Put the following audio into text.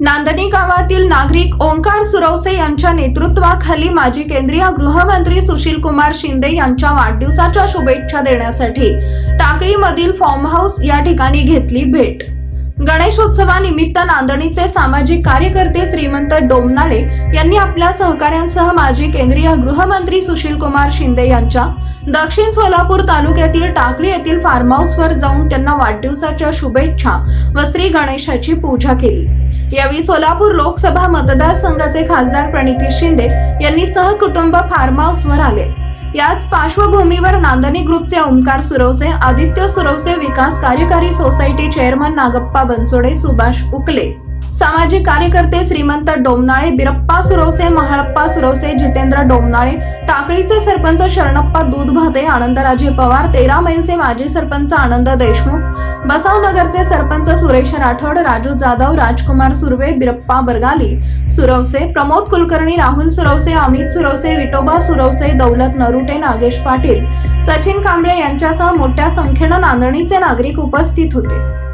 नांदणी गावातील नागरिक ओंकार सुरवसे यांच्या नेतृत्वाखाली माजी केंद्रीय गृहमंत्री सुशील कुमार शिंदे यांच्या वाढदिवसाच्या शुभेच्छा देण्यासाठी टाकळीमधील फॉर्म हाऊस या ठिकाणी घेतली भेट. गणेशोत्सवानिमित्त नांदणीचे सामाजिक कार्यकर्ते श्रीमंत डोमनाळे यांनी आपल्या सहकाऱ्यांसह माजी केंद्रीय गृहमंत्री सुशील कुमार शिंदे यांच्या दक्षिण सोलापूर तालुक्यातील टाकळी येथील फार्म हाऊसवर जाऊन त्यांना वाढदिवसाच्या शुभेच्छा व श्री गणेशाची पूजा केली. यावेळी सोलापूर लोकसभा मतदारसंघाचे खासदार प्रणिती शिंदे यांनी सहकुटुंब फार्म हाऊसवर आले. याच पार्श्वभूमीवर नांदणी ग्रुपचे ओंकार सुरवसे आदित्य सुरवसे विकास कार्यकारी सोसायटी चेअरमन नागप्पा बनसोडे सुभाष उकले सामाजिक कार्यकर्ते श्रीमंत डोमनाळे बिरप्पा सुरवसे महाळप्पा सुरवसे जितेंद्र डोमनाळे टाकळीचे सरपंच शरणप्पा दूधभाते आनंदराजे पवार तेरा मैलचे माजी सरपंच आनंद देशमुख बसावनगरचे सरपंच सुरेश राठोड राजू जाधव राजकुमार सुर्वे बिरप्पा बरगाली सुरवसे प्रमोद कुलकर्णी राहुल सुरवसे अमित सुरवसे विटोबा सुरवसे दौलत नरुटे नागेश पाटील सचिन कांबळे यांच्यासह मोठ्या संख्येनं नांदणीचे नागरिक उपस्थित होते.